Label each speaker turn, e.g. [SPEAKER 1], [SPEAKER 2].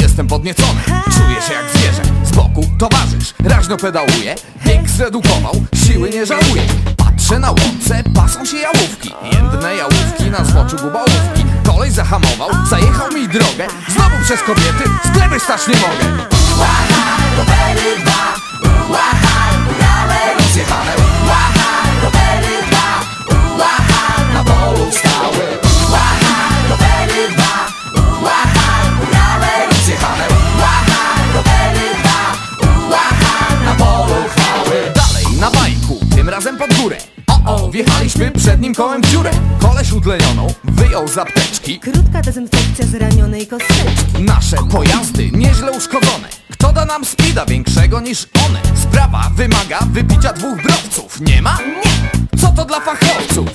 [SPEAKER 1] jestem podniecony Czuję się jak zwierzę, z boku towarzysz. Raźno pedałuje, bieg zredukował Siły nie żałuje Patrzę na łące, pasą się jałówki. Jędne jałówki na zboczu gubałówki. Kolej zahamował, zajechał mi drogę. Znowu przez kobiety, z gleby stać nie mogę górę O, o, wjechaliśmy przednim kołem w dziurę Koleś utlenioną wyjął z apteczki
[SPEAKER 2] Krótka dezynfekcja zranionej kosteczki
[SPEAKER 1] Nasze pojazdy nieźle uszkodzone Kto da nam spida większego niż one? Sprawa wymaga wypicia dwóch browców Nie ma? Nie! Co to dla fachowców?